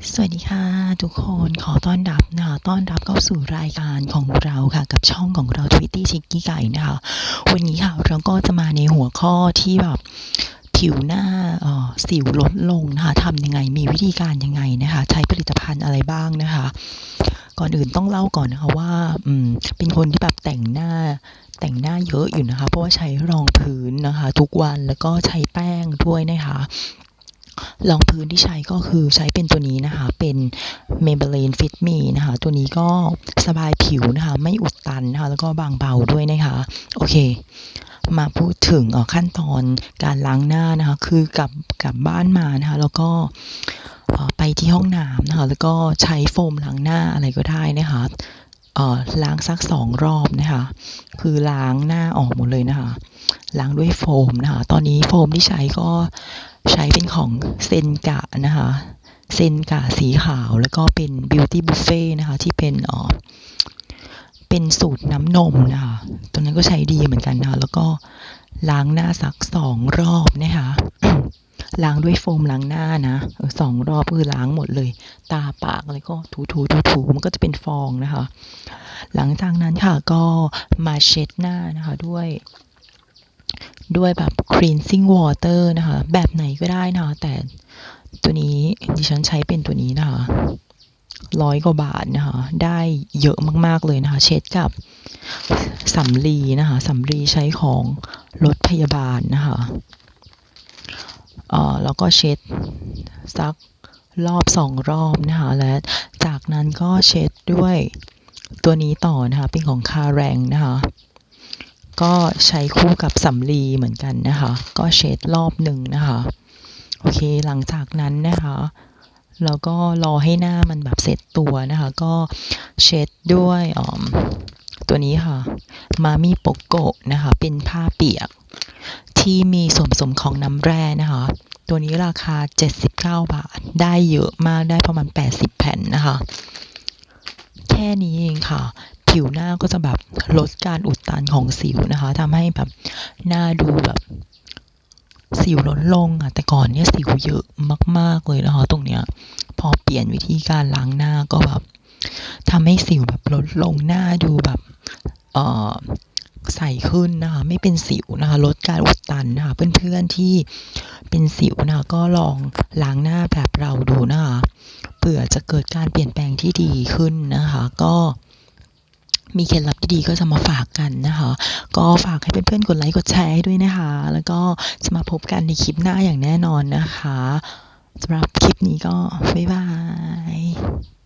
สวัสดีค่ะทุกคนขอต้อนรับนะคะต้อนรับเข้าสู่รายการของเราค่ะ กับช่องของเราทวิตตี้ชิกกี้ไก่นะคะ วันนี้ค่ะเราก็จะมาในหัวข้อที่แบบผิวหน้าอ่อสิวลดลงนะคะทำยังไงมีวิธีการยังไงนะคะ ใช้ผลิตภัณฑ์อะไรบ้างนะคะ ก่อนอื่นต้องเล่าก่อนนะคะว่าอืมเป็นคนที่แบบแต่งหน้าแต่งหน้าเยอะอยู่นะคะ เพราะว่าใช้รองพื้นนะคะ ทุกวันแล้วก็ใช้แป้งด้วยนะคะ รองพื้นที่ใช้ก็คือใช้เป็นตัวนี้นะคะ เป็น Maybelline Fit Me นะคะ ตัวนี้ก็สบายผิวนะคะ ไม่อุดตันนะคะ แล้วก็บางเบาด้วยนะคะ โอเค มาพูดถึงขั้นตอนการล้างหน้านะคะ คือกลับกลับบ้านมานะคะ แล้วก็ไปที่ห้องน้ำนะคะ แล้วก็ใช้โฟมล้างหน้าอะไรก็ได้นะคะล้างสักสองรอบนะคะ คือล้างหน้าออกหมดเลยนะคะ ล้างด้วยโฟมนะคะ ตอนนี้โฟมที่ใช้ก็ ใช้เป็นของเซนกะนะคะเซนกะสีขาวแล้วก็เป็น Beauty Buffet นะคะที่เป็นอ่อเป็นสูตรน้ำนมนะคะตัวนั้นก็ใช้ดีเหมือนกันนะคะแล้วก็ล้างหน้าสักสองรอบนะคะล้างด้วยโฟมล้างหน้านะสองรอบคือล้างหมดเลย ตาปากอะไรก็ถูถูถูถูมันก็จะเป็นฟองนะคะ หลังจากนั้นค่ะก็มาเช็ดหน้านะคะด้วย ด้วยแบบ cleansing water นะคะ แบบไหนก็ได้นะคะ แต่ตัวนี้ดิฉันใช้เป็นตัวนี้นะคะร้อยกว่าบาทนะคะ ได้เยอะมาก ๆ เลยนะคะ เช็ดกับสำลีนะคะสำลีใช้ของรถพยาบาลนะคะเอ่อแล้วก็เช็ดสักรอบสองรอบนะคะ และจากนั้นก็เช็ดด้วยตัวนี้ต่อนะคะ เป็นของคาแรงนะคะ ก็ใช้คู่กับสำลีเหมือนกันนะคะ ก็เช็ดรอบหนึ่งนะคะ โอเคหลังจากนั้นนะคะแล้วก็รอให้หน้ามันแบบเสร็จตัวนะคะ ก็เช็ดด้วยออตัวนี้ค่ะ มามีโปโกะนะคะ เป็นผ้าเปียก ที่มีส่วนผสมของน้ำแร่นะคะ ตัวนี้ราคา 79 บาท ได้เยอะมากได้ประมาณ 80 แผ่นนะคะ แค่นี้เองค่ะ ผิวหน้าก็จะแบบลดการอุดตันของสิวนะคะทำให้แบบหน้าดูแบบสิวลดลงอะแต่ก่อนเนี่ยสิวเยอะมาก ๆ เลยนะคะตรงเนี้ย พอเปลี่ยนวิธีการล้างหน้าก็แบบทำให้สิวแบบลดลงหน้าดูแบบเอ่อใสขึ้นนะคะไม่เป็นสิวนะคะลดการอุดตันนะคะเพื่อนๆที่เป็นสิวนะคะก็ลองล้างหน้าแบบเราดูนะคะเผื่อจะเกิดการเปลี่ยนแปลงที่ดีขึ้นนะคะ ก็ มีเคล็ดลับดีๆก็จะมาฝากกันนะคะ ก็ฝากให้เพื่อนๆกดไลค์กดแชร์ให้ด้วยนะคะ แล้วก็จะมาพบกันในคลิปหน้าอย่างแน่นอนนะคะสำหรับคลิปนี้ก็บ๊ายบาย